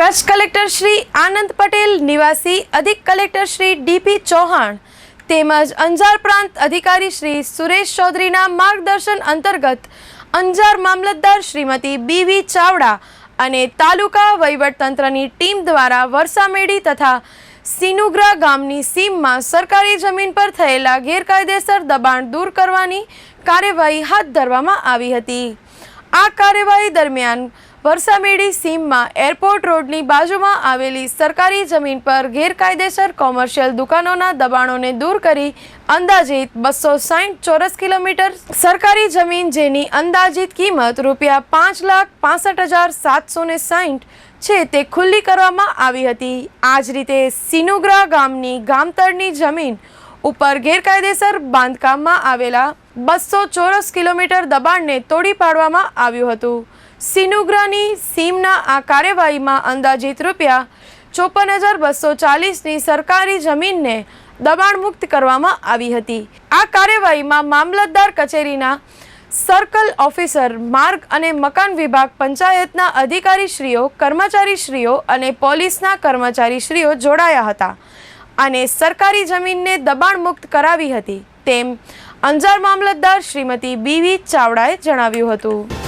Kutch collector Shri Anand Patel, નિવાસી અધિક collector Shri DP Chauhan તેમજ અંજાર પ્રાંત અધિકારી શ્રી સુરેશ ચૌધરીના માર્ગદર્શન અંતર્ગત અંજાર મામલતદાર શ્રીમતી બીવી ચાવડા અને તાલુકા વહીવટતંત્રની ટીમ દ્વારા વરસામેડી તથા સિનુગ્રા ગામની સીમમાં સરકારી જમીન પર થયેલા ગેરકાયદેસર દબાણ દૂર કરવાની કાર્યવાહી હાથ ધરવામાં આવી હતી. આ કાર્યવાહી દરમિયાન વરસામેડી સીમમાં એરપોર્ટ રોડની બાજુમાં આવેલી સરકારી જમીન પર ગેરકાયદેસર કોમર્શિયલ દુકાનોના દબાણોને દૂર કરી અંદાજિત બસો સાઠ ચોરસ કિલોમીટર સરકારી જમીન જેની અંદાજિત કિંમત રૂપિયા પાંચ લાખ પાસઠ હજાર સાતસો ને સાઠ છે તે ખુલ્લી કરવામાં આવી હતી. આ જ રીતે સિનુગ્રા ગામની ગામતળની જમીન ઉપર ગેરકાયદેસર બાંધકામમાં આવેલા બસો ચોરસ કિલોમીટર દબાણને તોડી પાડવામાં આવ્યું હતું. સિનુગ્રાની સીમના આ કાર્યવાહીમાં અંદાજિત રૂપિયા ચોપન હજાર બસો ચાલીસની સરકારી જમીનને દબાણ મુક્ત કરવામાં આવી હતી. આ કાર્યવાહીમાં મામલતદાર કચેરીના સર્કલ ઓફિસર, માર્ગ અને મકાન વિભાગ પંચાયતના અધિકારીશ્રીઓ, કર્મચારીશ્રીઓ અને પોલીસના કર્મચારીશ્રીઓ જોડાયા હતા. અને સરકારી જમીનને દબાણ મુક્ત કરાવી હતી તેમ અંજાર મામલતદાર શ્રીમતી બીવી ચાવડાએ જણાવ્યું હતું.